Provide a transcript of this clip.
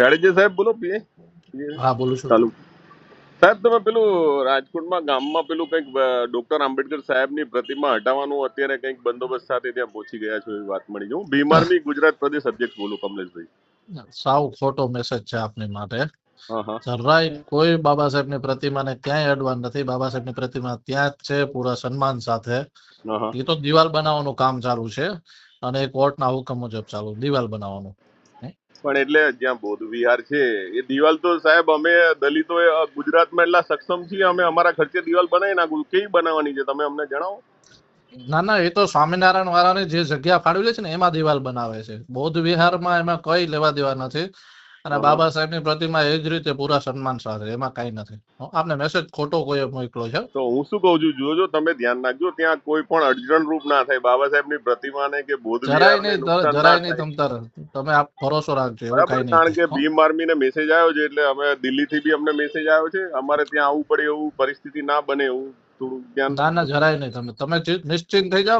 જાડેજા સાહેબ બોલો પીએ હા બોલું છું. ચાલુ. સાહેબ તમે પેલું રાજકોટમાં ગામમાં પેલું કંઈક ડોક્ટર આંબેડકર સાહેબની પ્રતિમા હટાવવાનું અત્યારે કંઈક બંદોબસ્ત સાથે ત્યાં પહોંચી ગયા છો એવી વાત મળી છે. હું ગુજરાત પ્રદેશ અધ્યક્ષ બોલું કમલેશભાઈ. સાવ ખોટો મેસેજ છે આપની માટે. જરાય કોઈ બાબા સાહેબની પ્રતિમાને ક્યાંય અડવાન નથી. બાબા સાહેબની પ્રતિમા ત્યાં જ છે પૂરા સન્માન સાથે. એ તો દિવાલ બનાવવાનું કામ ચાલુ છે અને કોર્ટના હુકમ મુજબ ચાલુ દિવાલ બનાવવાનું. પણ એટલે જ્યાં બૌદ્ધ વિહાર છે એ દિવાલ તો સાહેબ અમે દલિતો ગુજરાતમાં એટલા સક્ષમ છીએ અમે અમારા ખર્ચે દિવાલ બનાવી નાખું. કેવી બનાવવાની છે તમે અમને જણાવો. ના ના એ તો સ્વામિનારાયણ વાળાને જે જગ્યા ફાળવેલી છે ને એમાં દિવાલ બનાવે છે. બૌદ્ધ વિહારમાં એમાં કઈ લેવા દેવા નથી. અને બાબા સાહેબની પ્રતિમા એ જ રીતે પૂરા સન્માન સાથે એમાં કઈ નથી. આપને મેસેજ ખોટો કોઈ મોકલો છે? તો હું શું કહું છું જોજો તમે ધ્યાન રાખજો ત્યાં કોઈ પણ અડચણ રૂપ ના થાય. બાબા સાહેબની પ્રતિમાને કે બોધ જરાય નહીં જરાય નહીં તમતર. તમે આપ ભરોસો રાખજો કારણ કે ભીમ આર્મી ને મેસેજ આવ્યો છે એટલે અમે દિલ્હી થી બી અમને મેસેજ આવ્યો છે. અમારે ત્યાં આવવું પડે એવું પરિસ્થિતિ ના બને એવું થોડું ધ્યાન ના ના જરાય નહીં. તમે તમે નિશ્ચિંત થઈ જાઓ.